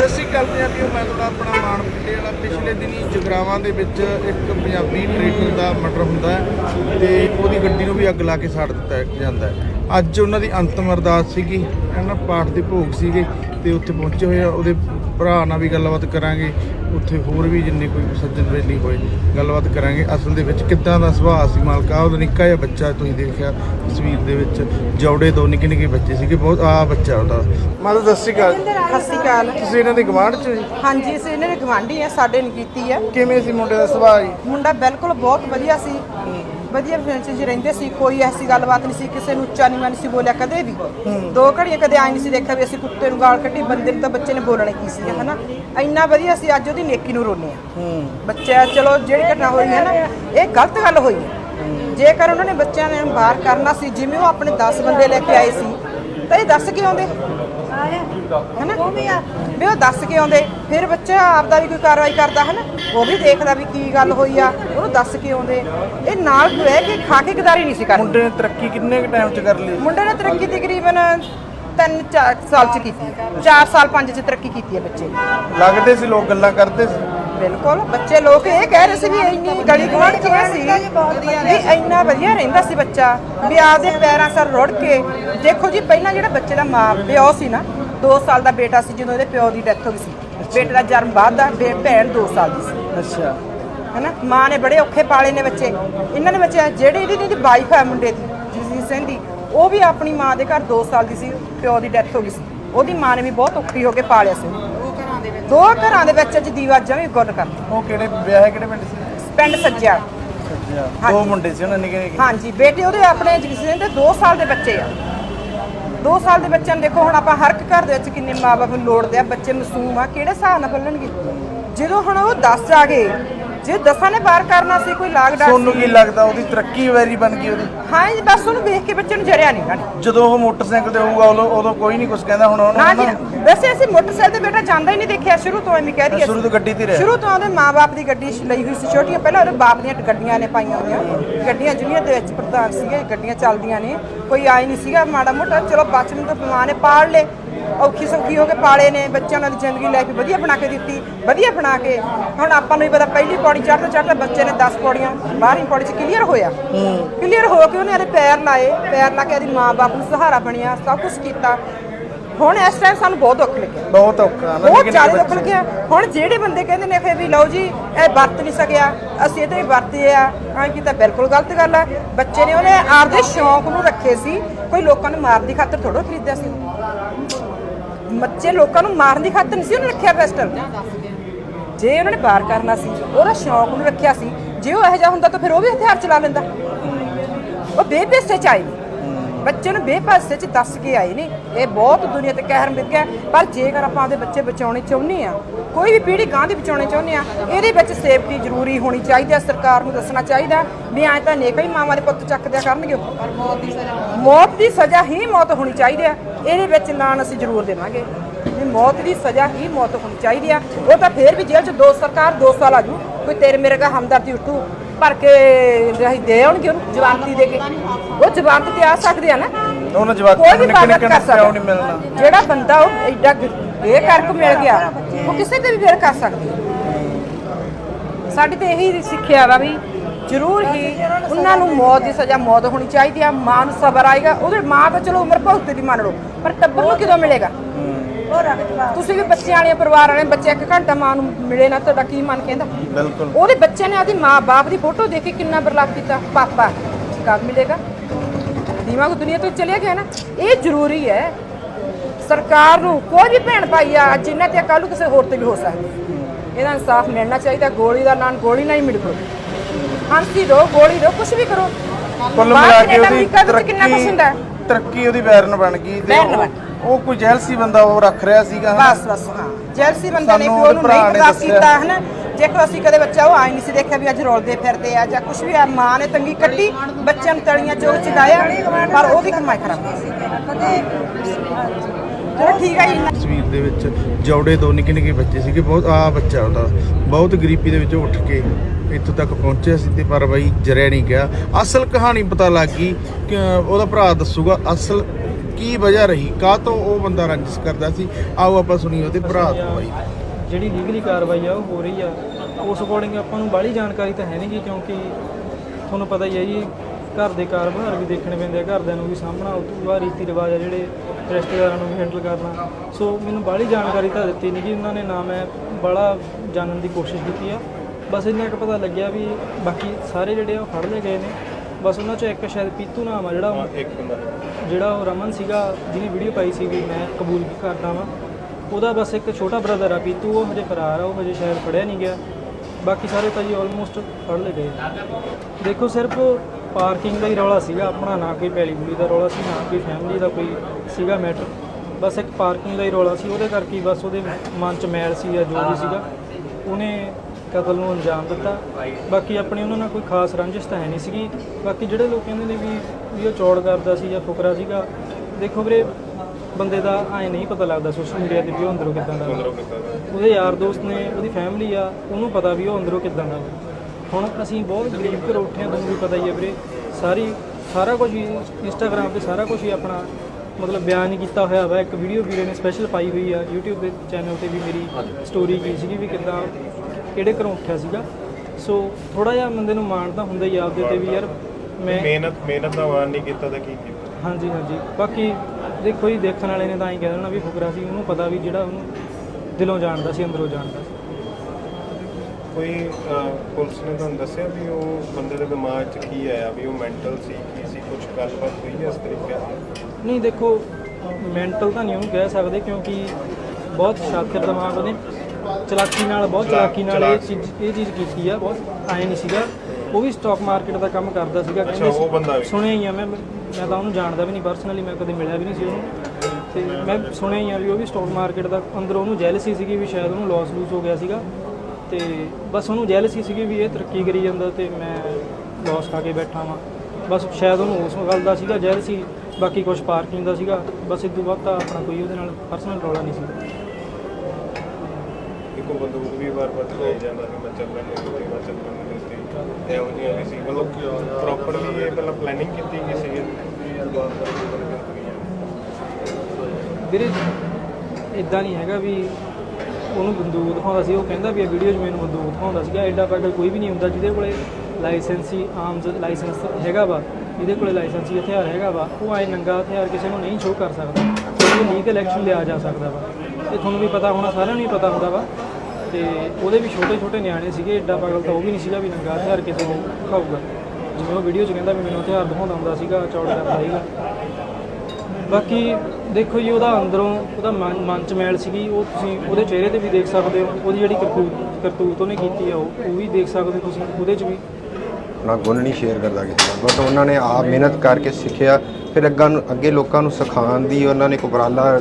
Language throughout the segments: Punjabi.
ਸਤਿ ਸ਼੍ਰੀ ਅਕਾਲ ਉਹ ਮੈਂ ਤੁਹਾਡਾ ਆਪਣਾ ਮਾਣ ਪਿੰਡੇ ਵਾਲਾ। ਪਿਛਲੇ ਦਿਨੀ ਜਗਰਾਵਾਂ ਦੇ ਵਿੱਚ ਇੱਕ ਪੰਜਾਬੀ ਟਰੇਡਰ ਦਾ ਮਰਡਰ ਹੁੰਦਾ ਹੈ ਤੇ ਉਹਦੀ ਗੱਡੀ ਨੂੰ ਵੀ ਅੱਗ ਲਾ ਕੇ ਸਾੜ ਦਿੱਤਾ ਜਾਂਦਾ ਹੈ। ਅੱਜ ਉਹਨਾਂ ਦੀ ਅੰਤਮ ਅਰਦਾਸ ਸੀਗੀ ਇਹਨਾਂ ਪਾਠ ਦੇ ਭੋਗ ਸੀਗੇ ਤੇ ਉੱਥੇ ਪਹੁੰਚੇ ਹੋਏ ਆ ਉਹਦੇ ਭਰਾ ਨਾਲ ਵੀ ਗੱਲਬਾਤ ਕਰਾਂਗੇ ਉੱਥੇ ਹੋਰ ਵੀ ਜਿੰਨੇ ਕੋਈ ਸੱਜਣ ਵੇਲੀ ਹੋਏ ਗੱਲਬਾਤ ਕਰਾਂਗੇ। ਅਸਲ ਦੇ ਵਿੱਚ ਕਿੱਦਾਂ ਦਾ ਸੁਭਾਅ ਸੀ ਮਾਲਕਾ ਉਹਦਾ ਨਿੱਕਾ ਜਿਹਾ ਬੱਚਾ ਤੁਸੀਂ ਦੇਖਿਆ ਤਸਵੀਰ ਦੇ ਵਿੱਚ ਜੌੜੇ ਦੋ ਨਿੱਕੇ ਨਿੱਕੇ ਬੱਚੇ ਸੀਗੇ ਬਹੁਤ ਆ ਬੱਚਾ ਉਹਦਾ। ਮਾਤਾ ਸਤਿ ਸ਼੍ਰੀ ਅਕਾਲ। ਸਤਿ ਸ਼੍ਰੀ ਅਕਾਲ। ਤੁਸੀਂ ਇਹਨਾਂ ਦੇ ਗਵਾਂਢ ਚ ਜੀ? ਹਾਂਜੀ ਅਸੀਂ ਇਹਨਾਂ ਦੇ ਗਵਾਂਢੀ ਆ ਸਾਡੇ ਨੇ ਕੀਤੀ ਹੈ ਕਿਵੇਂ ਸੀ ਮੁੰਡੇ ਦਾ ਸੁਭਾਅ ਜੀ? ਮੁੰਡਾ ਬਿਲਕੁਲ ਬਹੁਤ ਵਧੀਆ ਸੀ। ਵਧੀਆ ਫਰੈਂਡਸ ਜੀ ਰਹਿੰਦੇ ਸੀ ਕੋਈ ਐਸੀ ਗੱਲਬਾਤ ਨਹੀਂ ਸੀ ਕਿਸੇ ਨੂੰ ਉੱਚਾ ਨਹੀਂ ਸੀ ਬੋਲਿਆ ਕਦੇ ਵੀ। ਦੋ ਘੜੀਆਂ ਕਦੇ ਆਈ ਨਹੀਂ ਸੀ ਦੇਖਿਆ ਵੀ ਅਸੀਂ ਕੁੱਤੇ ਨੂੰ ਗਾਲ ਕੱਢੀ ਬੰਦੇ ਨੂੰ ਤਾਂ ਬੱਚੇ ਨੇ ਬੋਲਣਾ ਕੀ ਸੀ ਹਨਾ? ਇੰਨਾ ਵਧੀਆ ਸੀ ਅੱਜ ਉਹਦੀ ਨੇਕੀ ਨੂੰ ਰੋਨੇ ਆ ਬੱਚਾ ਚਲੋ ਜਿਹੜੀ ਘਟਨਾ ਹੋਈ ਹੈ ਨਾ ਇਹ ਗਲਤ ਗੱਲ ਹੋਈ ਹੈ। ਜੇਕਰ ਉਹਨਾਂ ਨੇ ਬੱਚਿਆਂ ਨੇ ਬਾਹਰ ਕਰਨਾ ਸੀ ਜਿਵੇਂ ਉਹ ਆਪਣੇ 10 ਬੰਦੇ ਲੈ ਕੇ ਆਏ ਸੀ ਤਾਂ ਇਹ ਦੱਸ ਕੇ ਆਉਂਦੇ ਹੈਨਾ? ਉਹ ਵੀ ਆ। ਵੀ ਉਹ ਦੱਸ ਕੇ ਆਉਂਦੇ। ਫਿਰ ਬੱਚਾ ਆਪਦਾ ਵੀ ਕੋਈ ਕਾਰਵਾਈ ਕਰਦਾ ਹੈ ਨਾ ਉਹ ਵੀ ਦੇਖਦਾ ਵੀ ਕੀ ਗੱਲ ਹੋਈ ਆ ਉਹਨੂੰ ਦੱਸ ਕੇ ਆਉਂਦੇ। ਇਹ ਨਾਲ ਬਹਿ ਕੇ ਖਾ ਕੇ ਗਦਾਰੀ ਨਹੀਂ ਸੀ ਕਰਦੇ ਮੁੰਡੇ ਨੇ ਤਰੱਕੀ ਕਿੰਨੇ ਟਾਈਮ ਚ ਕਰ ਲਈ? ਮੁੰਡੇ ਨੇ ਤਰੱਕੀ ਤਕਰੀਬਨ 3-4 ਸਾਲ ਚ ਕੀਤੀ। 4 ਸਾਲ 5 ਚ ਤਰੱਕੀ ਕੀਤੀ ਹੈ ਬੱਚੇ ਨੇ ਲੱਗਦੇ ਸੀ ਲੋਕ ਗੱਲਾਂ ਕਰਦੇ ਸੀ? ਬਿਲਕੁਲ ਬੱਚੇ ਲੋਕ ਇਹ ਕਹਿ ਰਹੇ ਸੀ ਵੀ ਇੰਨੀ ਗਲੀ ਗਵਾਂਢ ਚ ਇਹ ਸੀ ਵੀ ਇੰਨਾ ਵਧੀਆ ਰਹਿੰਦਾ ਸੀ ਬੱਚਾ। ਵੀ ਆਪਦੇ ਪੈਰਾਂ ਸਰ ਰੁੜ ਕੇ ਦੇਖੋ ਜੀ ਪਹਿਲਾਂ ਜਿਹੜਾ ਬੱਚੇ ਦਾ ਮਾਂ ਪਿਓ ਸੀ ਨਾ 2 ਸਾਲ ਦਾ ਬੇਟਾ ਸੀ ਜਦੋਂ ਇਹਦੇ ਪਿਓ ਦੀ ਡੈਥ ਹੋ ਗਈ ਸੀ। ਬੇਟੇ ਦਾ ਜਨਮ ਬਾਅਦ ਦਾ ਬੇ- ਭੈਣ 2 ਸਾਲ ਦੀ ਸੀ। ਅੱਛਾ। ਹੈਨਾ? ਮਾਂ ਨੇ ਬੜੇ ਔਖੇ ਪਾਲੇ ਨੇ ਬੱਚੇ। ਇਹਨਾਂ ਦੇ ਬੱਚੇ ਜਿਹੜੀ ਇਹਦੀ ਦੀ ਵਾਈਫ ਹੈ ਮੁੰਡੇ ਦੀ ਜਸਜੀਤ ਸਿੰਘ ਦੀ ਉਹ ਵੀ ਆਪਣੀ ਮਾਂ ਦੇ ਘਰ 2 ਸਾਲ ਦੀ ਸੀ ਪਿਓ ਦੀ ਡੈਥ ਹੋ ਗਈ ਸੀ। ਉਹਦੀ ਮਾਂ ਨੇ ਵੀ ਬਹੁਤ ਔਖੀ ਹੋ ਕੇ ਪਾਲਿਆ ਸੀ। ਦੋ ਘਰਾਂ ਦੇ ਵਿੱਚ ਅੱਜ ਦੀਵਾ ਜਮੀ ਗੁੱਲ ਕਰਦੀ ਉਹ ਕਿਹੜੇ ਵਿਆਹ ਕਿਹੜੇ ਪਿੰਡ ਸੀ? ਪਿੰਡ ਸੱਜਿਆ। ਅੱਛਾ ਦੋ ਹਾਂਜੀ। ਮੁੰਡੇ ਸੀ ਉਹਨਾਂ ਨਿੱਕੇ ਨਿੱਕੇ। ਹਾਂਜੀ। ਬੇਟੇ ਉਹਦੇ ਆਪਣੇ ਜਗਸੀਰ ਦੇ 2 ਸਾਲ ਦੇ ਬੱਚੇ ਆ। 2 ਸਾਲ ਦੇ ਬੱਚਿਆਂ ਨੂੰ ਦੇਖੋ, ਹੁਣ ਆਪਾਂ ਹਰ ਇੱਕ ਘਰ ਦੇ ਵਿੱਚ ਕਿੰਨੇ ਮਾਪੇ ਨੂੰ ਲੋੜਦੇ ਆ, ਬੱਚੇ ਮਾਸੂਮ ਆ, ਕਿਹੜੇ ਹਿਸਾਬ ਨਾਲ ਬੋਲਣਗੇ ਜਦੋਂ ਹੁਣ ਉਹ 10 ਆ ਗਏ ਜੇ ਦਸਾਂ ਨੇ ਬਾਹਰ ਕਰਨਾ ਸੀ ਕੋਈ ਲਾਗ ਡਾਟ ਤੁਹਾਨੂੰ ਕੀ ਲੱਗਦਾ ਉਹਦੀ ਤਰੱਕੀ ਵੈਰੀ ਬਣ ਗਈ ਉਹਦੀ? ਹਾਂ ਜੀ ਬਸ ਉਹਨੂੰ ਵੇਖ ਕੇ ਬੱਚੇ ਨੂੰ ਜਰਿਆ ਨਹੀਂ ਗਾਣੀ ਜਦੋਂ ਉਹ ਮੋਟਰਸਾਈਕਲ ਤੇ ਹੋਊਗਾ ਉਦੋਂ ਉਦੋਂ ਕੋਈ ਨਹੀਂ ਕੁਝ ਕਹਿੰਦਾ ਹੁਣ ਨਾ ਜੀ ਉਹਨੂੰ ਵੈਸੇ ਅਸੀਂ ਮੋਟਰਸਾਈਕਲ ਤੇ ਬੇਟਾ ਜਾਂਦਾ ਹੀ ਨਹੀਂ ਦੇਖਿਆ ਸ਼ੁਰੂ ਤੋਂ ਐਵੇਂ ਕਹਿ ਦਈਏ ਸ਼ੁਰੂ ਤੋਂ ਗੱਡੀ ਤੇ ਰਿਹਾ। ਸ਼ੁਰੂ ਤੋਂ ਉਹਦੇ ਮਾਪੇ ਦੀ ਗੱਡੀ ਲਈ ਹੋਈ ਸੀ ਛੋਟੀਆਂ ਪਹਿਲਾਂ ਉਹਦੇ ਬਾਪ ਦੀਆਂ ਗੱਡੀਆਂ ਨੇ ਪਾਈਆਂ ਹੋਈਆਂ। ਗੱਡੀਆਂ ਜੁਨੀਅਰ ਦੇ ਵਿੱਚ ਪ੍ਰਧਾਨ ਸੀਗੇ ਗੱਡੀਆਂ ਚੱਲਦੀਆਂ ਨੇ। ਕੋਈ ਆਈ ਨਹੀਂ ਸੀਗਾ ਮਾੜਾ ਮੋਟਾ ਚਲੋ ਬਚਪਨ ਤੋਂ ਮਾਂ ਨੇ ਪਾਲ ਲੇ ਔਖੀ ਸੌਖੀ ਹੋ ਕੇ ਪਾਲੇ ਨੇ ਬੱਚਿਆਂ ਨਾਲ ਜ਼ਿੰਦਗੀ ਲੈ ਕੇ ਵਧੀਆ ਬਣਾ ਕੇ ਦਿੱਤੀ ਵਧੀਆ ਬਣਾ ਕੇ। ਹੁਣ ਆਪਾਂ ਨੂੰ ਵੀ ਪਤਾ ਪਹਿਲੀ ਪੌੜੀ ਚੜ੍ਹਦੇ ਚੜ੍ਹਦੇ ਬੱਚੇ ਨੇ 10 ਪੌੜੀਆਂ 12ਵੀਂ ਪੌੜੀ 'ਚ ਕਲੀਅਰ ਹੋਇਆ। ਕਲੀਅਰ ਹੋ ਕੇ ਉਹਨੇ ਇਹਦੇ ਪੈਰ ਲਾਏ ਪੈਰ ਲਾ ਕੇ ਇਹਦੀ ਮਾਂ-ਬਾਪ ਨੂੰ ਸਹਾਰਾ ਬਣਿਆ ਸਭ ਕੁਝ ਕੀਤਾ। ਹੁਣ ਇਸ ਟਾਈਮ ਸਾਨੂੰ ਬਹੁਤ ਦੁੱਖ ਲੱਗਿਆ। ਬਹੁਤ ਔਖਾ ਬਹੁਤ ਜ਼ਿਆਦਾ ਦੁੱਖ ਲੱਗਿਆ। ਹੁਣ ਜਿਹੜੇ ਬੰਦੇ ਕਹਿੰਦੇ ਨੇ ਕਿ ਵੀ ਲਓ ਜੀ ਇਹ ਵਰਤ ਨਹੀਂ ਸਕਿਆ ਅਸੀਂ ਇਹਦੇ ਵਰਤੇ ਆ। ਐਂ ਕੀਤਾ ਬਿਲਕੁਲ ਗਲਤ ਗੱਲ ਆ। ਬੱਚੇ ਨੇ ਉਹਨੇ ਆਪਦੇ ਸ਼ੌਂਕ ਨੂੰ ਰੱਖੇ ਸੀ ਕੋਈ ਲੋਕਾਂ ਨੂੰ ਮਾਰਨ ਦੀ ਖਾਤਰ ਥੋੜੋ ਖਰੀਦਿਆ ਸੀ। ਬੱਚੇ ਲੋਕਾਂ ਨੂੰ ਮਾਰਨ ਦੀ ਖਾਤਰ ਨਹੀਂ ਸੀ ਉਹਨੇ ਰੱਖਿਆ ਪਿਸਟਲ ਜੇ ਉਹਨਾਂ ਨੇ ਬਾਰ ਕਰਨਾ ਸੀ, ਉਹਦਾ ਸ਼ੌਂਕ ਨੂੰ ਰੱਖਿਆ ਸੀ, ਜੇ ਉਹ ਇਹੋ ਜਿਹਾ ਹੁੰਦਾ ਤਾਂ ਫਿਰ ਉਹ ਵੀ ਹਥਿਆਰ ਚਲਾ ਲੈਂਦਾ ਉਹ ਬੇਪੈਸੇ ਚ ਆਏ ਨੇ। ਬੱਚੇ ਨੂੰ ਬੇਪੈਸੇ ਚ ਦੱਸ ਕੇ ਆਏ ਨੇ। ਇਹ ਬਹੁਤ ਦੁਨੀਆ ਤੇ ਕਹਿਰ ਮਿਲ ਗਿਆ। ਪਰ ਜੇਕਰ ਆਪਾਂ ਆਪਦੇ ਬੱਚੇ ਬਚਾਉਣੇ ਚਾਹੁੰਦੇ ਆ ਕੋਈ ਵੀ ਪੀੜ੍ਹੀ ਗਾਂ ਦੀ ਬਚਾਉਣੇ ਚਾਹੁੰਦੇ ਆ ਇਹਦੇ ਵਿੱਚ ਸੇਫਟੀ ਜ਼ਰੂਰੀ ਹੋਣੀ ਚਾਹੀਦੀ ਹੈ ਸਰਕਾਰ ਨੂੰ ਦੱਸਣਾ ਚਾਹੀਦਾ ਵੀ ਐਂ ਤਾਂ ਨੇਕਾਂ ਹੀ ਮਾਵਾਂ ਦੇ ਪੁੱਤ ਚੱਕਦਿਆ ਕਰਨਗੇ। ਉਹ। ਮੌਤ ਦੀ ਸਜ਼ਾ ਹੀ। ਮੌਤ ਹੋਣੀ ਚਾਹੀਦੀ ਆ ਇਹਦੇ ਵਿੱਚ ਲਾਣ ਅਸੀਂ ਜ਼ਰੂਰ ਦੇਵਾਂਗੇ। ਵੀ ਮੌਤ ਦੀ ਸਜ਼ਾ ਹੀ ਮੌਤ ਹੋਣੀ ਚਾਹੀਦੀ ਆ ਉਹ ਤਾਂ ਫੇਰ ਵੀ ਜੇਲ੍ਹ 'ਚ ਦੋ ਸਰਕਾਰ 2 ਸਾਲ ਆਜੂ ਕੋਈ ਤੇਰੇ ਮੇਰੇ ਦਾ ਹਮਦਰਦੀ ਉੱਠੂ। ਭਰ ਕੇ ਰਹੀ ਦੇ ਆਉਣਗੇ ਉਹਨੂੰ ਜਵਾਨਤੀ ਦੇ ਕੇ। ਉਹ ਜਵਾਨਤ ਤੇ ਆ ਸਕਦੇ ਆ ਨਾ। ਉਹਨਾਂ ਜਵਾਕਾਂ ਕੋਈ ਨੂੰ ਵੀ ਨਿੱਕੇ ਬਾਤ ਨਿੱਕੇ ਕਰ ਕਿਉਂ ਨਹੀਂ ਮਿਲਣਾ। ਜਿਹੜਾ ਬੰਦਾ ਉਹ ਐਡਾ ਇਹ ਕਰਕੇ ਮਿਲ ਗਿਆ ਉਹ ਕਿਸੇ ਤੇ ਵੀ ਫੇਰ ਕਰ ਸਕਦਾ। ਸਾਡੀ ਤੇ ਇਹੀ ਸਿੱਖਿਆ ਵਾ ਵੀ ਜ਼ਰੂਰ ਹੀ ਉਹਨਾਂ ਨੂੰ ਮੌਤ ਦੀ ਸਜ਼ਾ ਮੌਤ ਹੋਣੀ ਚਾਹੀਦੀ ਆ ਮਾਂ ਨੂੰ ਸਬਰ ਆਏਗਾ। ਉਹਦੇ ਮਾਂ ਤਾਂ ਚਲੋ ਉਮਰ ਭੁਗਤ ਦੀ ਮੰਨ ਲਓ ਪਰ ਟੱਬਰ ਨੂੰ ਕਿਦੋਂ ਮਿਲੇਗਾ? ਤੁਸੀਂ ਵੀ ਬੱਚਿਆਂ ਵਾਲੇ ਪਰਿਵਾਰ ਵਾਲੇ ਬੱਚੇ ਇੱਕ ਘੰਟਾ ਮਾਂ ਨੂੰ ਮਿਲੇ ਨਾ ਤੁਹਾਡਾ ਕੀ ਮਨ ਕਹਿੰਦਾ? ਬਿਲਕੁਲ। ਉਹਦੇ ਬੱਚੇ ਨੇ ਆਦੀ ਮਾਂ-ਬਾਪ ਦੀ ਫੋਟੋ ਦੇਖ ਕੇ ਕਿੰਨਾ ਬਰਲਾਪ ਕੀਤਾ? ਪਾਪਾ ਕਦ ਮਿਲੇਗਾ। ਦਿਮਾਗ ਦੁਨੀਆ ਤੋਂ ਚਲਿਆ ਗਿਆ ਨਾ ਇਹ ਜ਼ਰੂਰੀ ਹੈ। ਸਰਕਾਰ ਨੂੰ ਕੋਈ ਵੀ ਭੈਣ ਭਾਈ ਆ ਇਹਨਾਂ ਤੇ ਕੱਲ੍ਹ ਨੂੰ ਕਿਸੇ ਹੋਰ ਤੇ ਵੀ ਹੋ ਸਕਦਾ ਇਹਦਾ ਇਨਸਾਫ ਮਿਲਣਾ ਚਾਹੀਦਾ ਗੋਲੀ ਦਾ ਨਾਂ ਗੋਲੀ ਨਾਲ ਹੀ ਮਿਲ ਫਾਂਸੀ ਦੋ ਗੋਲੀ ਦੋ ਕੁਝ ਵੀ ਕਰੋ। ਕੁੱਲ ਮਿਲਾ ਕੇ ਉਹਦੀ ਕੁਛ। ਤਰੱਕੀ ਤਰੱਕੀ ਉਹਦੀ ਵੈਰਨ ਬਣ ਗਈ ਤੇ ਵੈਰਨ ਉਹ- ਬਣ। ਉਹ ਕੋਈ ਜੈਲਸੀ ਬੰਦਾ ਉਹ ਰੱਖ ਰਿਹਾ ਸੀਗਾ ਹਨਾ। ਬਸ ਬਸ ਹਾਂ। ਜੈਲਸੀ ਬੰਦੇ ਨੇ ਸਾਨੂੰ ਪਿਓ ਨੂੰ ਉਹਦੇ ਭਰਾ ਨਹੀਂ ਨੇ ਬਰਦਾਸ਼ਤ ਦੱਸਿਆ। ਕੀਤਾ ਹਨਾ? ਜੇਕਰ ਅਸੀਂ ਕਦੇ ਬੱਚਾ ਉਹ ਆਈ ਨਹੀਂ ਸੀ ਦੇਖਿਆ ਵੀ ਅੱਜ ਰੋਲਦੇ ਫਿਰਦੇ ਆ ਜਾਂ ਕੁਝ ਵੀ ਆ ਮਾਂ ਨੇ ਤੰਗੀ ਕੱਟੀ ਬੱਚਿਆਂ ਨੂੰ ਤਲੀਆਂ ਚੋਕ ਚਗਾਇਆ ਪਰ ਉਹਦੀ ਕਮਾਈ ਖਰਾਬ ਚਲੋ ਠੀਕ ਹੈ ਜੀ। ਤਸਵੀਰ ਦੇ ਵਿੱਚ ਜੌੜੇ ਦੋ ਨਿੱਕੇ ਨਿੱਕੇ ਬੱਚੇ ਸੀਗੇ ਬਹੁਤ ਆ ਬੱਚਾ ਉਹਦਾ। ਬਹੁਤ ਗਰੀਬੀ ਦੇ ਵਿੱਚ ਉੱਠ ਕੇ ਇੱਥੋਂ ਤੱਕ ਪਹੁੰਚਿਆ ਸੀ ਤੇ ਪਰ ਬਾਈ ਜਰਿਆ ਨਹੀਂ ਗਿਆ। ਅਸਲ ਕਹਾਣੀ ਪਤਾ ਲੱਗ ਗਈ ਕਿ ਉਹਦਾ ਭਰਾ ਦੱਸੂਗਾ ਅਸਲ ਕੀ ਵਜ੍ਹਾ ਰਹੀ? ਕਾਹ ਤੋਂ ਉਹ ਬੰਦਾ ਰੰਜਿਸ਼ ਕਰਦਾ ਸੀ? ਆਓ ਆਪਾਂ ਸੁਣੀ ਉਹਦੇ ਭਰਾ ਤੋਂ ਬਾਈ। ਜਿਹੜੀ ਲੀਗਲੀ ਕਾਰਵਾਈ ਆ, ਉਹ ਹੋ ਰਹੀ ਆ। ਉਸ ਅਕੋਰਡਿੰਗ ਆਪਾਂ ਨੂੰ ਬਾਹਲੀ ਜਾਣਕਾਰੀ ਤਾਂ ਹੈ ਨਹੀਂ ਜੀ, ਕਿਉਂਕਿ ਤੁਹਾਨੂੰ ਪਤਾ ਹੀ ਹੈ ਜੀ, ਘਰ ਦੇ ਕਾਰੋਬਾਰ ਵੀ ਦੇਖਣੇ ਪੈਂਦੇ ਆ, ਘਰਦਿਆਂ ਨੂੰ ਵੀ ਸਾਹਮਣਾ ਉਸ ਤੋਂ ਬਾਅਦ ਰੀਤੀ ਰਿਵਾਜ ਆ ਜਿਹੜੇ ਰਿਸ਼ਤੇਦਾਰਾਂ ਨੂੰ ਵੀ ਹੈਂਡਲ ਕਰਨਾ। ਸੋ ਮੈਨੂੰ ਬਾਹਲੀ ਜਾਣਕਾਰੀ ਤਾਂ ਦਿੱਤੀ ਨਹੀਂ ਕਿ ਉਹਨਾਂ ਨੇ ਨਾ ਮੈਂ ਬਾਹਲਾ ਜਾਣਨ ਦੀ ਕੋਸ਼ਿਸ਼ ਕੀਤੀ ਆ। ਬਸ ਇੰਨਾ ਕੁ ਪਤਾ ਲੱਗਿਆ ਵੀ ਬਾਕੀ ਸਾਰੇ ਜਿਹੜੇ ਆ ਉਹ ਫੜ ਲਏ ਗਏ ਨੇ। ਬਸ ਉਹਨਾਂ ਚੋਂ ਇੱਕ ਸ਼ਾਇਦ ਪੀਤੂ ਨਾਮ ਆ ਜਿਹੜਾ ਉਹ- ਜਿਹੜਾ ਉਹ ਰਮਨ ਸੀਗਾ ਜਿਹਨੇ ਵੀਡੀਓ ਪਾਈ ਸੀ ਵੀ ਮੈਂ ਕਬੂਲ ਵੀ ਕਰਦਾ ਵਾਂ। ਉਹਦਾ ਬਸ ਇੱਕ ਛੋਟਾ ਬ੍ਰਦਰ ਆ ਪੀਤੂ ਉਹ ਹਜੇ ਫਰਾਰ ਆ ਉਹ ਹਜੇ ਸ਼ਾਇਦ ਫੜਿਆ ਨਹੀਂ ਗਿਆ। ਬਾਕੀ ਸਾਰੇ ਤਾਂ ਜੀ ਆਲਮੋਸਟ ਫੜ ਲਏ ਗਏ। ਦੇਖੋ ਸਿਰਫ ਪਾਰਕਿੰਗ ਦਾ ਹੀ ਰੌਲਾ ਸੀਗਾ ਆਪਣਾ ਨਾ ਕੋਈ ਪੈਲੀ ਬੁਲੀ ਦਾ ਰੌਲਾ ਸੀ ਨਾ ਕੋਈ ਫੈਮਿਲੀ ਦਾ ਕੋਈ ਸੀਗਾ ਮੈਟਰ ਬਸ ਇੱਕ ਪਾਰਕਿੰਗ ਦਾ ਹੀ ਰੌਲਾ ਸੀ ਉਹਦੇ ਕਰਕੇ ਬਸ ਉਹਦੇ ਮਨ 'ਚ ਮੈਲ ਸੀ ਜਾਂ ਜੋ ਵੀ ਸੀਗਾ। ਉਹਨੇ ਕਤਲ ਨੂੰ ਅੰਜਾਮ ਦਿੱਤਾ। ਬਾਕੀ ਆਪਣੀ ਉਹਨਾਂ ਨਾਲ ਕੋਈ ਖਾਸ ਰੰਜਿਸ਼ ਤਾਂ ਹੈ ਨਹੀਂ ਸੀਗੀ। ਬਾਕੀ ਜਿਹੜੇ ਲੋਕ ਕਹਿੰਦੇ ਨੇ ਵੀ ਵੀ ਉਹ ਚੌੜ ਕਰਦਾ ਸੀ ਜਾਂ ਫੁਕਰਾ ਸੀਗਾ ਦੇਖੋ ਵੀਰੇ ਬੰਦੇ ਦਾ ਐ ਨਹੀਂ ਪਤਾ ਲੱਗਦਾ ਸੋਸ਼ਲ ਮੀਡੀਆ ਤੇ ਵੀ ਉਹ ਅੰਦਰੋਂ ਕਿਦਾਂ ਦਾ। ਉਹਦੇ ਯਾਰ ਦੋਸਤ ਨੇ ਉਹਦੀ ਫੈਮਿਲੀ ਆ ਉਹਨੂੰ ਪਤਾ ਵੀ ਉਹ ਅੰਦਰੋਂ ਕਿਦਾਂ ਦਾ। ਹੁਣ ਅਸੀਂ ਬਹੁਤ ਗਰੀਬ ਘਰ ਉੱਠੇ ਹਾਂ ਤੁਹਾਨੂੰ ਵੀ ਪਤਾ ਹੀ ਹੈ ਵੀਰੇ। ਸਾਰੀ ਸਾਰਾ ਕੁਝ ਹੀ ਇੰਸਟਾਗ੍ਰam ਤੇ ਸਾਰਾ ਕੁਝ ਹੀ ਆਪਣਾ ਮਤਲਬ ਬਿਆਨ ਕੀਤਾ ਹੋਇਆ ਵਾ। ਇੱਕ ਵੀਡੀਓ ਵੀਰੇ ਨੇ ਸਪੈਸ਼ਲ ਪਾਈ ਹੋਈ ਆ YouTube ਦੇ ਚੈਨਲ ਤੇ ਵੀ ਮੇਰੀ ਸਟੋਰੀ ਕੀ ਸੀਗੀ ਵੀ ਕਿਦਾਂ ਕਿਹੜੇ ਘਰੋਂ ਉੱਠਿਆ ਸੀਗਾ? ਸੋ ਥੋੜਾ ਜਿਹਾ ਬੰਦੇ ਨੂੰ ਮਾਣ ਤਾਂ ਹੁੰਦਾ ਹੀ ਆ ਆਪਦੇ ਤੇ ਵੀ ਯਾਰ ਮੈਂ ਮਿਹਨਤ ਮਿਹਨਤ ਦਾ ਮਾਣ ਨਹੀਂ ਕੀਤਾ ਤਾਂ ਕੀ ਕੀਤਾ? ਹਾਂਜੀ ਹਾਂਜੀ। ਬਾਕੀ ਦੇਖੋ ਜੀ ਦੇਖਣ ਵਾਲੇ ਨੇ ਤਾਂ ਹੀ ਕਹਿ ਦੇਣਾ ਵੀ ਫੁਕਰਾ ਸੀ ਉਹਨੂੰ ਪਤਾ ਵੀ ਜਿਹੜਾ ਉਹਨੂੰ ਦਿਲੋਂ ਜਾਣਦਾ ਸੀ ਅੰਦਰੋਂ ਜਾਣਦਾ ਸੀ। ਕੋਈ ਅਹ, ਪੁਲਿਸ ਨੇ ਤੁਹਾਨੂੰ ਦੱਸਿਆ ਵੀ ਉਹ ਬੰਦੇ ਦੇ ਦਿਮਾਗ 'ਚ ਕੀ ਆਇਆ ਵੀ ਉਹ ਮੈਂਟਲ ਸੀ ਕੀ ਸੀ ਕੁਝ ਗੱਲਬਾਤ ਹੋਈ ਹੈ ਇਸ ਤਰੀਕੇ ਦੀ ਨਹੀਂ ਦੇਖੋ ਮੈਂਟਲ ਤਾਂ ਨਹੀਂ ਉਹਨੂੰ ਕਹਿ ਸਕਦੇ ਕਿਉਂਕਿ ਬਹੁਤ ਸ਼ਾਤਿਰ ਦਿਮਾਗ ਉਹਨੇ ਚਲਾਕੀ ਨਾਲ ਬਹੁਤ ਚਲਾਕੀ ਨਾਲ ਇਹ ਚੀਜ਼ ਇਹ ਚੀਜ਼ ਕੀਤੀ ਆ ਬਹੁਤ ਆਏ ਨਹੀਂ ਸੀਗਾ। ਉਹ ਵੀ ਸਟਾਕ ਮਾਰਕੀਟ ਦਾ ਕੰਮ ਕਰਦਾ ਸੀਗਾ ਉਹ ਬੰਦਾ ਵੀ। ਸੁਣਿਆ ਹੀ ਆ ਮੈਂ ਮੈਂ ਤਾਂ ਉਹਨੂੰ ਜਾਣਦਾ ਵੀ ਨਹੀਂ ਪਰਸਨਲੀ ਮੈਂ ਕਦੇ ਮਿਲਿਆ ਵੀ ਨਹੀਂ ਸੀ ਉਹਨੂੰ। ਤੇ ਮੈਂ ਸੁਣਿਆ ਹੀ ਆ ਵੀ ਉਹ ਵੀ ਸਟਾਕ ਮਾਰਕੀਟ ਦਾ ਅੰਦਰੋਂ ਉਹਨੂੰ ਜੈਲਸੀ ਸੀਗੀ ਵੀ ਸ਼ਾਇਦ ਉਹਨੂੰ ਲਾਸ ਲੂਸ ਹੋ ਗਿਆ ਸੀਗਾ। ਤੇ ਬਸ ਉਹਨੂੰ ਜੈਲਸੀ ਸੀਗੀ ਵੀ ਇਹ ਤਰੱਕੀ ਕਰੀ ਜਾਂਦਾ ਤੇ ਮੈਂ ਲਾਸ ਖਾ ਕੇ ਬੈਠਾ ਵਾਂ। ਬਸ ਸ਼ਾਇਦ ਉਹਨੂੰ ਉਸ ਗੱਲ ਦਾ ਸੀਗਾ ਜੈਲਸੀ ਬਾਕੀ ਕੁਝ ਪਾਰਕਿੰਗ ਦਾ ਸੀਗਾ। ਬਸ ਇਦੋਂ ਬਾਅਦ ਤਾਂ ਆਪਣਾ ਕੋਈ ਉਹਦੇ ਨਾਲ ਪਰਸਨਲ ਰੌਲਾ ਨਹੀਂ ਸੀਗਾ ਇੱਕੋ ਬੰਦੂਕ ਵੀ ਵਾਰ-ਵਾਰ ਚਲਾਈ ਜਾਂਦਾ ਸੀ, ਮੈਂ ਚੱਲਣ ਨਹੀਂ ਦਿੱਤੀ, ਮੈਂ ਚੱਲਣ ਨਹੀਂ ਦਿੱਤੀ। ਇਹੋ ਜਿਹੀਆਂ ਵੀ ਸੀ। ਮਤਲਬ ਪ੍ਰੋਪਰਲੀ ਇਹ ਪਹਿਲਾਂ ਪਲੈਨਿੰਗ ਕੀਤੀ ਗਈ ਸੀ, ਇਹ ਵਾਰ-ਵਾਰ ਵੀਰੇ ਇਦਾਂ ਨਹੀਂ ਹੈਗਾ ਵੀ ਉਹਨੂੰ ਬੰਦੂਕ ਦਿਖਾਉਂਦਾ ਸੀ, ਉਹ ਕਹਿੰਦਾ ਵੀ ਇਹ ਵੀਡੀਓ 'ਚ ਮੈਨੂੰ ਬੰਦੂਕ ਦਿਖਾਉਂਦਾ ਸੀਗਾ। ਐਡਾ ਪਾਗਲ ਕੋਈ ਵੀ ਨਹੀਂ ਹੁੰਦਾ, ਜਿਹਦੇ ਕੋਲੇ ਲਾਇਸੈਂਸੀ ਆਰਮਸ ਲਾਇਸੈਂਸ ਹੈਗਾ ਵਾ, ਜਿਹਦੇ ਕੋਲੇ ਲਾਇਸੈਂਸੀ ਹਥਿਆਰ ਹੈਗਾ ਵਾ, ਉਹ ਆਏ ਨੰਗਾ ਹਥਿਆਰ ਕਿਸੇ ਨੂੰ ਨਹੀਂ ਸ਼ੋਅ ਕਰ ਸਕਦਾ। ਉਹ ਲੀਗਲ ਐਕਸ਼ਨ ਲਿਆ ਜਾ ਸਕਦਾ ਵਾ। ਇਹ ਤੁਹਾਨੂੰ ਵੀ ਪਤਾ ਹੋਣਾ, ਸਾਰਿਆਂ ਨੂੰ ਹੀ ਪਤਾ ਹੁੰਦਾ ਵਾ ਤੇ ਉਹਦੇ ਵੀ ਛੋਟੇ ਛੋਟੇ ਨਿਆਣੇ ਸੀਗੇ ਐਡਾ ਪਾਗਲ ਤਾਂ ਉਹ ਵੀ ਨਹੀਂ ਸੀਗਾ ਵੀ ਨੰਗਾ ਹਥਿਆਰ ਕਿਸੇ ਨੂੰ ਦਿਖਾਊਗਾ ਜਿਵੇਂ ਉਹ ਵੀਡੀਓ 'ਚ ਕਹਿੰਦਾ ਵੀ ਮੈਨੂੰ ਹਥਿਆਰ ਦਿਖਾਉਂਦਾ ਹੁੰਦਾ ਸੀਗਾ, ਚੌੜ ਕਰਦਾ ਸੀਗਾ। ਬਾਕੀ ਦੇਖੋ ਜੀ, ਉਹਦਾ ਅੰਦਰੋਂ ਉਹਦਾ ਮਨ ਚ ਮੈਲ ਸੀਗੀ, ਉਹ ਤੁਸੀਂ ਉਹਦੇ ਚਿਹਰੇ ਤੇ ਵੀ ਦੇਖ ਸਕਦੇ ਹੋ, ਉਹਦੀ ਜਿਹੜੀ ਕਰਤੂਤ ਕਰਤੂਤ ਉਹਨੇ ਕੀਤੀ ਆ, ਉਹ ਉਹ ਵੀ ਦੇਖ ਸਕਦੇ ਹੋ ਤੁਸੀਂ, ਉਹਦੇ ਚ ਵੀ। ਆਪਣਾ ਗੁਣ ਨਹੀਂ ਸ਼ੇਅਰ ਕਰਦਾ ਕਿਸੇ ਦਾ ਬਟ ਉਹਨਾਂ ਨੇ ਆਪ ਮਿਹਨਤ ਕਰਕੇ ਸਿੱਖਿਆ, ਫਿਰ ਅੱਗਾ ਨੂੰ, ਅੱਗੇ ਲੋਕਾਂ ਨੂੰ ਸਿਖਾਉਣ ਦੀ ਉਹਨਾਂ ਨੇ ਇੱਕ ਉਪਰਾਲਾ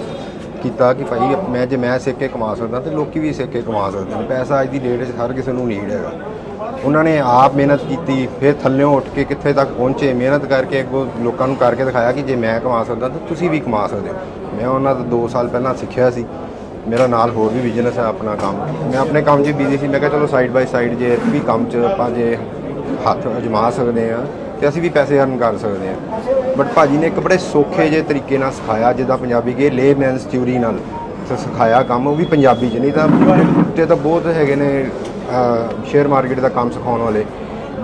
ਕੀਤਾ ਕਿ ਭਾਈ ਮੈਂ ਜੇ ਮੈਂ ਸਿੱਖ ਕੇ ਕਮਾ ਸਕਦਾ ਤੇ ਲੋਕੀ ਵੀ ਸਿੱਖ ਕੇ ਕਮਾ ਸਕਦੇ ਨੇ। ਪੈਸਾ ਅੱਜ ਦੀ ਡੇਟ 'ਚ ਹਰ ਕਿਸੇ ਨੂੰ ਨੀਡ ਹੈਗਾ। ਉਹਨਾਂ ਨੇ ਆਪ ਮਿਹਨਤ ਕੀਤੀ, ਫਿਰ ਥੱਲਿਓਂ ਉੱਠ ਕੇ ਕਿੱਥੇ ਤੱਕ ਪਹੁੰਚੇ, ਮਿਹਨਤ ਕਰਕੇ ਅੱਗੋਂ ਲੋਕਾਂ ਨੂੰ ਕਰਕੇ ਦਿਖਾਇਆ ਕਿ ਜੇ ਮੈਂ ਕਮਾ ਸਕਦਾ ਤਾਂ ਤੁਸੀਂ ਵੀ ਕਮਾ ਸਕਦੇ ਹੋ। ਮੈਂ ਉਹਨਾਂ ਤੋਂ 2 ਸਾਲ ਪਹਿਲਾਂ ਸਿੱਖਿਆ ਸੀ। ਮੇਰਾ ਨਾਲ ਹੋਰ ਵੀ ਬਿਜ਼ਨਸ ਹੈ ਆਪਣਾ ਕੰਮ। ਮੈਂ ਆਪਣੇ ਕੰਮ 'ਚ ਬਿਜ਼ੀ ਸੀ। ਮੈਂ ਕਿਹਾ ਚਲੋ ਸਾਈਡ ਬਾਈ ਸਾਈਡ ਜੇ ਵੀ ਕੰਮ 'ਚ ਆਪਾਂ ਜੇ ਹੱਥ ਅਜਮਾ ਸਕਦੇ ਆ ਤੇ ਅਸੀਂ ਵੀ ਪੈਸੇ ਅਰਨ ਕਰ ਸਕਦੇ ਆ ਬਟ ਭਾਜੀ ਨੇ ਇੱਕ ਬੜੇ ਸੌਖੇ ਜਿਹੇ ਤਰੀਕੇ ਨਾਲ ਸਿਖਾਇਆ ਜਿੱਦਾਂ ਪੰਜਾਬੀ ਕੇ ਲੇਮੈਨਸ ਥਿਊਰੀ ਨਾਲ ਸਿਖਾਇਆ ਕੰਮ ਉਹ ਵੀ ਪੰਜਾਬੀ 'ਚ ਨਹੀਂ ਤਾਂ ਤੇ ਤਾਂ ਬਹੁਤ ਹੈਗੇ ਨੇ ਸ਼ੇਅਰ ਮਾਰਕੀਟ ਦਾ ਕੰਮ ਸਿਖਾਉਣ ਵਾਲੇ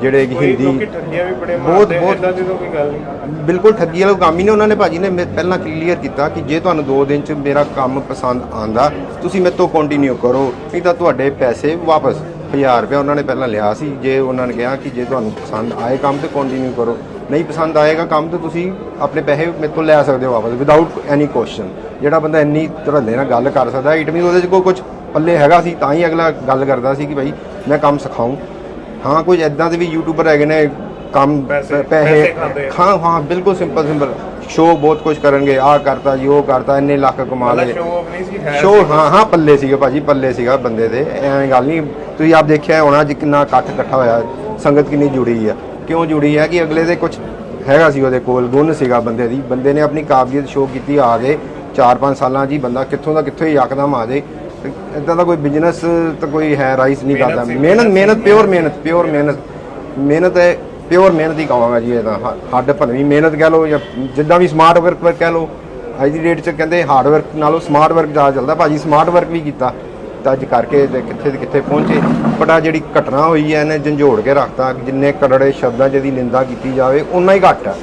ਜਿਹੜੇ ਕਿ ਕੋਈ ਲੋਕੀ ਹਿੰਦੀ ਠੱਗੀਆਂ ਵੀ ਬੜੇ ਬਹੁਤ- ਮਾਰਦੇ ਬਹੁਤ- ਇਦਾਂ ਦੀ ਤਾਂ ਕੋਈ ਗੱਲ ਨਹੀਂ। ਬਿਲਕੁਲ ਠੱਗੀ ਵਾਲਾ ਕੰਮ ਹੀ ਨੇ ਉਹਨਾਂ ਨੇ ਭਾਜੀ ਨੇ ਮੇ- ਪਹਿਲਾਂ ਕਲੀਅਰ ਕੀਤਾ ਕਿ ਜੇ ਤੁਹਾਨੂੰ 2 ਦਿਨ ਚ ਮੇਰਾ ਕੰਮ ਪਸੰਦ ਆਂਦਾ ਤੁਸੀਂ ਮੇਰੇ ਤੋਂ ਕੰਟੀਨਿਊ ਕਰੋ ਨਹੀਂ ਤਾਂ ਤੁਹਾਡੇ ਪੈਸੇ ਵਾਪਸ 1000 ਰੁਪਏ ਉਹਨਾਂ ਨੇ ਪਹਿਲਾਂ ਲਿਆ ਸੀ ਜੇ ਉਹਨਾਂ ਨੇ ਕਿਹਾ ਕਿ ਜੇ ਤੁਹਾਨੂੰ ਪਸੰਦ ਆਏ ਕੰਮ ਤੇ ਕੰਟੀਨਿਊ ਕਰੋ। ਨਹੀਂ ਪਸੰਦ ਆਏਗਾ ਕੰਮ ਤੇ ਤੁਸੀਂ ਆਪਣੇ ਪੈਸੇ ਮੇਰੇ ਤੋਂ ਲੈ ਸਕਦੇ ਹੋ ਵਾਪਸ ਵਿਦਆਊਟ ਐਨੀ ਕੁਐਸਚਨ ਜਿਹੜਾ ਬੰਦਾ ਇੰਨੀ ਧੜੱਲੇ ਨਾਲ ਗੱਲ ਕਰ ਸਕਦਾ ਇਟ ਮੀਨ ਉਹਦੇ ਚ ਕੋਈ ਕੁਝ ਪੱਲੇ ਹੈਗਾ ਸੀ ਤਾਂ ਹੀ ਅਗਲਾ ਗੱਲ ਕਰਦਾ ਸੀ ਕਿ ਭਾਈ ਮੈਂ ਕੰਮ ਸਿਖਾਉਂ। ਹਾਂ ਕੁਝ ਐਦਾਂ ਦੇ ਵੀ ਯੂਟਿਊਬਰ ਹੈਗੇ ਨੇ ਕੰਮ ਪੈਸੇ- ਆ। ਹਾਂ ਹਾਂ ਬਿਲਕੁਲ ਸਿੰਪਲ ਸਿੰਪਲ ਸ਼ੋਅ ਬਹੁਤ ਕੁਝ ਕਰਨਗੇ ਆਹ ਕਰਤਾ ਜੀ ਉਹ ਕਰਤਾ ਇੰਨੇ ਲੱਖ ਕਮਾ ਲਏ ਸ਼ੋਅ ਆਫ ਨਹੀਂ ਸੀ ਹੈ ਸ਼ੋਅ ਹਾਂ ਹਾਂ ਪੱਲੇ ਸੀਗਾ ਭਾਜੀ ਪੱਲੇ ਸੀਗਾ ਬੰਦੇ ਦੇ ਐਵੇਂ ਗੱਲ ਨਹੀਂ ਤੁਸੀਂ ਆਪ ਦੇਖਿਆ ਹੋਣਾ ਜੀ ਕਿੰਨਾ ਇਕੱਠ ਇਕੱਠਾ ਹੋਇਆ ਸੰਗਤ ਕਿੰਨੀ ਜੁੜੀ ਆ। ਕਿਉਂ ਜੁੜੀ ਹੈ ਕਿ ਅਗਲੇ ਦੇ ਕੁਝ ਹੈਗਾ ਸੀ ਉਹਦੇ ਕੋਲ ਗੁਣ ਸੀਗਾ ਬੰਦੇ ਦੀ। ਬੰਦੇ ਨੇ ਆਪਣੀ ਕਾਬਲੀਅਤ ਸ਼ੋਅ ਕੀਤੀ ਆ ਗਏ 4-5 ਸਾਲਾਂ ਜੀ ਬੰਦਾ ਕਿੱਥੋਂ ਦਾ ਕਿੱਥੋਂ ਹੀ ਯਕਦਮ ਆ ਜੇ। ਇਦਾਂ ਦਾ ਕੋਈ ਬਿਜ਼ਨਸ ਤਾਂ ਕੋਈ ਹੈ ਰਾਈਸ ਨਹੀਂ ਕਰਦਾ। ਮਿਹਨਤ ਮਿਹਨਤ ਪਿਓਰ ਮਿਹਨਤ ਪਿਓਰ ਮਿਹਨਤ ਮਿਹਨਤ। ਹੈ ਪਿਓਰ ਮਿਹਨਤ ਹੀ ਕਹਾਂਗਾ ਜੀ ਇਹ ਤਾਂ ਹੱਡ ਭੰਨਵੀਂ ਮਿਹਨਤ ਕਹਿ ਲਓ ਜਾਂ ਜਿੱਦਾਂ ਵੀ ਸਮਾਰਟ ਵਰਕ ਕਹਿ ਲਓ। ਅੱਜ ਦੀ ਡੇਟ 'ਚ ਕਹਿੰਦੇ ਹਾਰਡ ਵਰਕ ਨਾਲੋਂ ਸਮਾਰਟ ਵਰਕ ਜ਼ਿਆਦਾ ਚੱਲਦਾ ਭਾਜੀ ਸਮਾਰਟ ਵਰਕ ਵੀ ਕੀਤਾ। ਅੱਜ ਕਰਕੇ ਤੇ ਕਿੱਥੇ ਦੇ ਕਿੱਥੇ ਪਹੁੰਚੇ। ਆਹ ਜਿਹੜੀ ਘਟਨਾ ਹੋਈ ਹੈ ਇਹਨੇ ਝੰਜੋੜ ਕੇ ਰੱਖਤਾ ਜਿੰਨੇ ਕੜੜੇ ਸ਼ਬਦਾਂ 'ਚ ਇਹਦੀ ਨਿੰਦਾ ਕੀਤੀ ਜਾਵੇ ਉਨਾ ਹੀ ਘੱਟ ਹੈ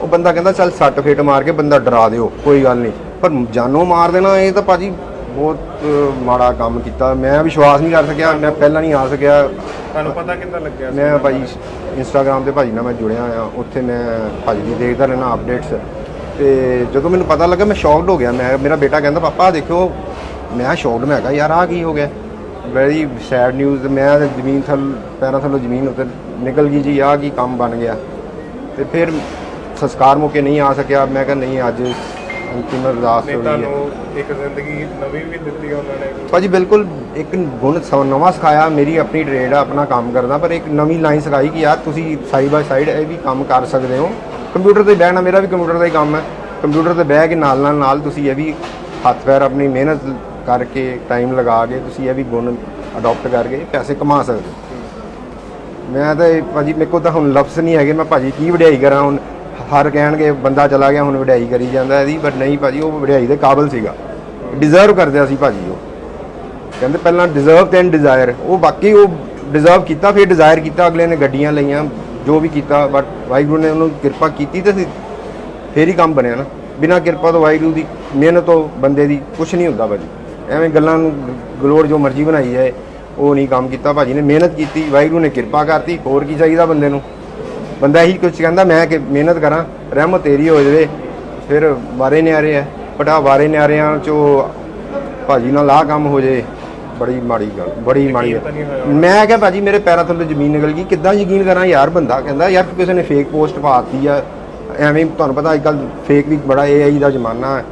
ਉਹ ਬੰਦਾ ਕਹਿੰਦਾ ਚੱਲ ਸੱਟ ਫੇਟ ਮਾਰ ਕੇ ਬੰਦਾ ਡਰਾ ਦਿਓ ਕੋਈ ਗੱਲ ਨਹੀਂ। ਪਰ ਜਾਨੋਂ ਮਾਰ ਦੇਣਾ ਇਹ ਤਾਂ ਭਾਜੀ ਬਹੁਤ ਮਾੜਾ ਕੰਮ ਕੀਤਾ। ਮੈਂ ਵਿਸ਼ਵਾਸ ਨਹੀਂ ਕਰ ਸਕਿਆ ਮੈਂ ਪਹਿਲਾਂ ਨਹੀਂ ਆ ਸਕਿਆ। ਤੁਹਾਨੂੰ ਪਤਾ ਕਿੱਦਾਂ ਲੱਗਿਆ? ਮੈਂ ਭਾਜੀ ਇੰਸਟਾਗ੍ਰam ਤੇ ਭਾਜੀ ਨਾਲ ਮੈਂ ਜੁੜਿਆ ਆ ਉੱਥੇ ਮੈਂ ਭਾਜੀ ਦੀ ਦੇਖਦਾ ਰਹਿਣਾ ਅਪਡੇਟਸ ਤੇ ਜਦੋਂ ਮੈਨੂੰ ਪਤਾ ਲੱਗਾ ਮੈਂ ਸ਼ੌਕਡ ਹੋ ਗਿਆ। ਮੈਂ ਮੇਰਾ ਬੇਟਾ ਕਹਿੰਦਾ ਪਾਪਾ ਦੇਖੋ ਮੈਂ ਸ਼ੌਕਡ ਮੈਂ ਕਿਹਾ ਯਾਰ ਆ ਕੀ ਹੋ ਗਿਆ? ਵੈਰੀ ਸੈਡ ਨਿਊਜ਼ ਮੈਂ ਤਾਂ ਜ਼ਮੀਨ ਥੱਲ ਪੈਰਾਂ ਥੱਲੋਂ ਜ਼ਮੀਨ ਉੱਤੇ ਨਿਕਲ ਗਈ ਜੀ ਆ ਕੀ ਕੰਮ ਬਣ ਗਿਆ। ਤੇ ਫਿਰ ਸੰਸਕਾਰ ਮੌਕੇ ਨਹੀਂ ਆ ਸਕਿਆ ਮੈਂ ਕਿਹਾ ਨਹੀਂ ਅੱਜ ਅੰਤਿਮ ਅਰਦਾਸ ਨੇ ਹੋ। ਤੁਹਾਨੂੰ ਇੱਕ ਜ਼ਿੰਦਗੀ ਨਵੀਂ ਵੀ ਦਿੱਤੀ ਉਹਨਾਂ ਨੇ। ਭਾਜੀ ਬਿਲਕੁਲ ਇੱਕ ਗੁਣ ਨਵਾਂ ਸਿਖਾਇਆ ਮੇਰੀ ਆਪਣੀ ਟ੍ਰੇਡ ਆ ਆਪਣਾ ਕੰਮ ਕਰਦਾ ਪਰ ਇੱਕ ਨਵੀਂ ਲਾਈਨ ਸਿਖਾਈ ਕਿ ਯਾਰ ਤੁਸੀਂ ਸਾਈਡ ਬਾਈ ਸਾਈਡ ਇਹ ਵੀ ਕੰਮ ਕਰ ਸਕਦੇ ਹੋ। ਕੰਪਿਊਟਰ ਤੇ ਬਹਿਣਾ ਮੇਰਾ ਵੀ ਕੰਪਿਊਟਰ ਦਾ ਹੀ ਕੰਮ ਹੈ। ਕੰਪਿਊਟਰ ਤੇ ਬਹਿ ਕੇ ਨਾਲ ਨਾਲ ਨਾਲ ਤੁਸੀਂ ਇਹ ਵੀ ਹੱਥ ਪੈਰ ਆਪਣੀ ਮਿਹਨਤ ਕਰਕੇ ਟਾਈਮ ਲਗਾ ਕੇ ਤੁਸੀਂ ਇਹ ਵੀ ਗੁਣ ਅਡਾਪਟ ਕਰਕੇ ਪੈਸੇ ਕਮਾ ਸਕਦੇ ਹੋ। ਮੈਂ ਤਾਂ ਇਹ ਭਾਜੀ ਮੇਰੇ ਕੋਲ ਤਾਂ ਹੁਣ ਲਫ਼ਜ਼ ਨਹੀਂ ਹੈਗੇ, ਮੈਂ ਭਾਜੀ ਕੀ ਵਡਿਆਈ ਕਰਾਂ ਹੁਣ? ਹਰ ਕਹਿਣਗੇ ਬੰਦਾ ਚਲਾ ਗਿਆ, ਹੁਣ ਵਡਿਆਈ ਕਰੀ ਜਾਂਦਾ ਇਹਦੀ ਬਟ ਨਹੀਂ ਭਾਜੀ, ਉਹ ਵਡਿਆਈ ਦੇ ਕਾਬਿਲ ਸੀਗਾ। ਡਿਜ਼ਰਵ ਕਰਦਿਆ ਸੀ ਭਾਜੀ ਉਹ। ਕਹਿੰਦੇ ਪਹਿਲਾਂ ਡਿਜ਼ਰਵ ਤੇ ਡਿਜ਼ਾਇਰ ਉਹ ਬਾਕੀ ਉਹ ਡਿਜ਼ਰਵ ਕੀਤਾ, ਫਿਰ ਡਿਜ਼ਾਇਰ ਕੀਤਾ, ਅਗਲੇ ਨੇ ਗੱਡੀਆਂ ਲਈਆਂ, ਜੋ ਵੀ ਕੀਤਾ ਬਟ ਵਾਹਿਗੁਰੂ ਨੇ ਉਹਨੂੰ ਕਿਰਪਾ ਕੀਤੀ ਤੇ ਸੀ- ਫੇਰ ਹੀ ਕੰਮ ਬਣਿਆ ਨਾ। ਬਿਨਾਂ ਕਿਰਪਾ ਤੋਂ ਵਾਹਿਗੁਰੂ ਦੀ ਮਿਹਨਤ ਤੋਂ ਬੰਦੇ ਦੀ ਕੁਝ ਨਹੀਂ ਹੁੰਦਾ ਭਾਜੀ। ਐਵੇਂ ਗੱਲਾਂ ਨੂੰ ਗਲੋੜ ਜੋ ਮਰਜ਼ੀ ਬਣਾਈ ਜਾਏ ਉਹ ਨਹੀਂ ਕੰਮ ਕੀਤਾ ਭਾਜੀ ਨੇ ਮਿਹਨਤ ਕੀਤੀ ਵਾਹਿਗੁਰੂ ਨੇ ਕਿਰਪਾ ਕਰਤੀ ਹੋਰ ਕੀ ਚਾਹੀਦਾ ਬੰਦੇ ਨੂੰ? ਬੰਦਾ ਇਹੀ ਕੁਝ ਕਹਿੰਦਾ ਮੈਂ ਕਿ ਮਿਹਨਤ ਕਰਾਂ ਰਹਿਮਤ ਤੇਰੀ ਹੋ ਜਾਵੇ ਫਿਰ ਵਾਰੇ ਨਿਆਰੇ ਆ ਆਹ ਵਾਰੇ ਨਿਆਰਿਆਂ ਚੋਂ ਭਾਜੀ ਨਾਲ ਆਹ ਕੰਮ ਹੋ ਜੇ ਬੜੀ ਮਾੜੀ ਗੱਲ ਬੜੀ ਮਾੜੀ। ਮੈਂ ਕਿਹਾ ਭਾਜੀ ਮੇਰੇ ਪੈਰਾਂ ਥੱਲੇ ਜ਼ਮੀਨ ਨਿਕਲ ਗਈ ਕਿੱਦਾਂ ਯਕੀਨ ਕਰਾਂ ਯਾਰ ਬੰਦਾ ਕਹਿੰਦਾ ਯਾਰ ਕਿਸੇ ਨੇ ਫੇਕ ਪੋਸਟ ਪਾਤੀ ਆ ਐਵੇਂ ਤੁਹਾਨੂੰ ਪਤਾ ਅੱਜ ਕੱਲ ਫੇਕ ਵੀ ਬੜਾ AI ਦਾ ਜ਼ਮਾਨਾ ਹੈ।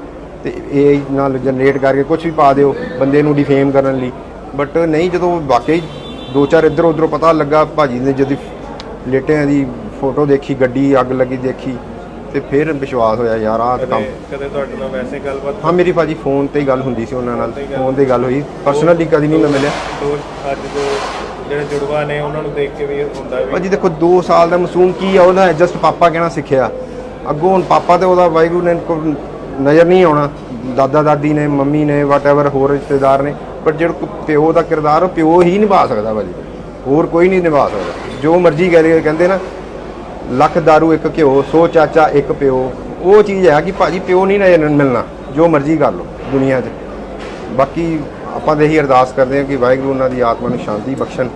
ਤੇ AI ਨਾਲ ਜਨਰੇਟ ਕਰਕੇ ਕੁਝ ਵੀ ਪਾ ਦਿਓ ਬੰਦੇ ਨੂੰ ਡਿਫੇਮ ਕਰਨ ਲਈ। ਬਟ ਨਹੀਂ ਜਦੋਂ ਵਾਕਈ ਦੋ ਚਾਰ ਇੱਧਰ ਉੱਧਰੋਂ ਪਤਾ ਲੱਗਾ ਭਾਜੀ ਨੇ ਜਦੋਂ ਲੇਟਿਆਂ ਦੀ ਫੋਟੋ ਦੇਖੀ ਗੱਡੀ ਅੱਗ ਲੱਗੀ ਦੇਖੀ ਤੇ ਫਿਰ ਵਿਸ਼ਵਾਸ ਹੋਇਆ ਯਾਰ ਆਹ ਤਾਂ ਕੰਮ ਕਦੇ ਤੁਹਾਡੇ ਨਾਲ ਵੈਸੇ ਗੱਲਬਾਤ ਹਾਂ ਮੇਰੀ ਭਾਜੀ ਫੋਨ ਤੇ ਹੀ ਗੱਲ ਹੁੰਦੀ ਸੀ ਉਹਨਾਂ ਨਾਲ। ਫੋਨ ਤੇ ਗੱਲ ਹੋਈ। ਪਰਸਨਲੀ ਕਦੀ ਨਹੀਂ ਮੈਂ ਮਿਲਿਆ। ਦੋਸਤ ਅੱਜ ਜੋ ਜਿਹੜੇ ਜੁੜਵਾ ਨੇ ਉਹਨਾਂ ਨੂੰ ਦੇਖ ਕੇ ਵੀ ਹੁੰਦਾ ਵੀ ਭਾਜੀ ਦੇਖੋ 2 ਸਾਲ ਦਾ ਮਾਸੂਮ ਕੀ ਆ ਉਹਦਾ ਜਸਟ ਪਾਪਾ ਕਹਿਣਾ ਸਿੱਖਿਆ। ਅੱਗੋਂ ਹੁਣ ਪਾਪਾ ਤੇ ਉਹਦਾ ਵਾਹਿਗੁਰੂ ਨੇ ਨਜ਼ਰ ਨਹੀਂ ਆਉਣਾ। ਦਾਦਾ, ਦਾਦੀ ਨੇ, ਮੰਮੀ ਨੇ ਵਾਟਐਵਰ ਹੋਰ ਰਿਸ਼ਤੇਦਾਰ ਨੇ ਪਰ ਜਿਹੜਾ ਪਿਓ ਦਾ ਕਿਰਦਾਰ, ਉਹ ਪਿਓ ਹੀ ਨਿਭਾ ਸਕਦਾ ਭਾਜੀ। ਹੋਰ ਕੋਈ ਨਹੀਂ ਨਿਭਾ ਸਕਦਾ। ਜੋ ਮਰਜ਼ੀ ਕਹੇ ਕਹਿੰਦੇ ਨਾ, ਲੱਖ ਦਾਰੂ ਇੱਕ ਘਿਓ, ਸੋ ਚਾਚਾ, ਇੱਕ ਪਿਓ। ਉਹ ਚੀਜ਼ ਹੈ ਕਿ ਭਾਜੀ ਪਿਓ ਨਹੀਂ ਨਜ਼ਰ ਮਿਲਣਾ। ਜੋ ਮਰਜ਼ੀ ਕਰ ਲਓ ਦੁਨੀਆ 'ਚ। ਬਾਕੀ ਆਪਾਂ ਤਾਂ ਇਹੀ ਅਰਦਾਸ ਕਰਦੇ ਹਾਂ ਕਿ ਵਾਹਿਗੁਰੂ ਉਹਨਾਂ ਦੀ ਆਤਮਾ ਨੂੰ ਸ਼ਾਂਤੀ ਬਖਸ਼ਣ,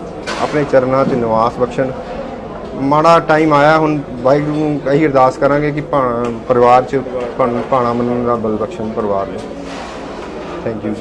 ਆਪਣੇ ਚਰਨਾਂ 'ਚ ਨਿਵਾਸ ਬਖਸ਼ਣ ਮਾੜਾ ਟਾਈਮ ਆਇਆ, ਹੁਣ ਵਾਹਿਗੁਰੂ ਨੂੰ ਇਹੀ ਅਰਦਾਸ ਕਰਾਂਗੇ ਕਿ ਭਾਣਾ ਪਰਿਵਾਰ 'ਚ ਭਣ- ਭਾਣਾ ਮੰਨਣ ਦਾ ਬਲ ਬਖਸ਼ਣ ਪਰਿਵਾਰ ਨੂੰ। Thank you